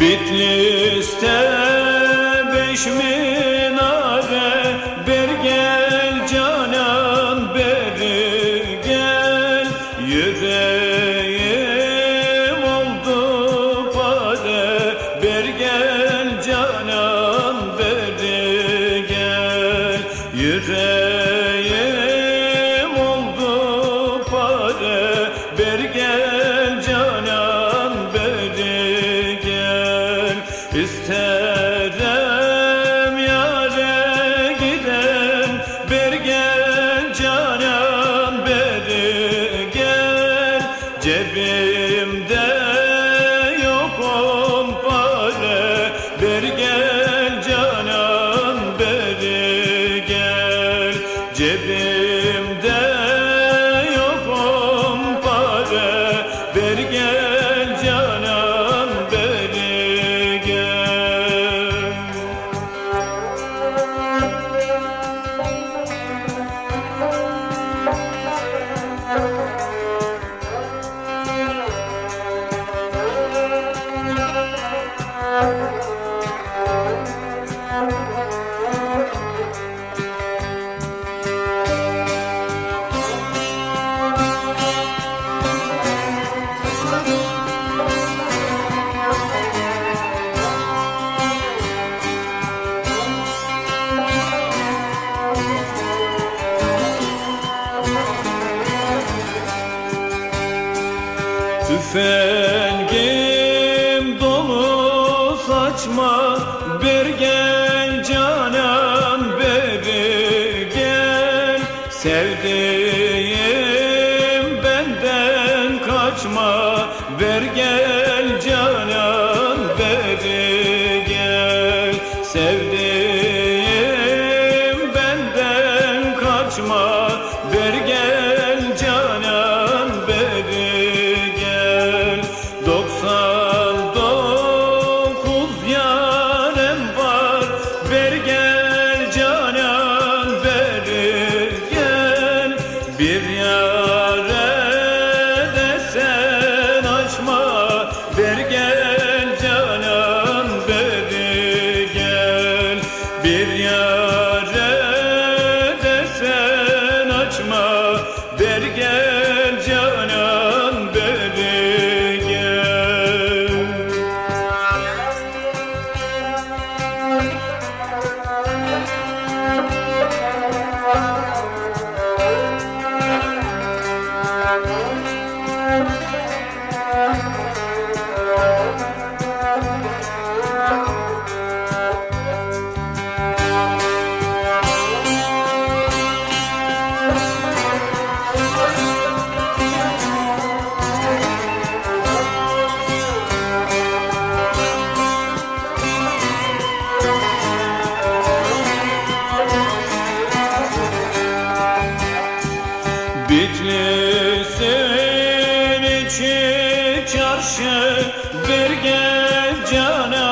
Bitlis'te beş minare Cebimde yok on para. Ver gel canan beri gel. Cebimde yok on para. Ver gel Tüfengim dolu saçma bir gel canan beri gel. Sevdiğim benden kaçma bir gel. love. Bitlis'in içi çarşı bir gecane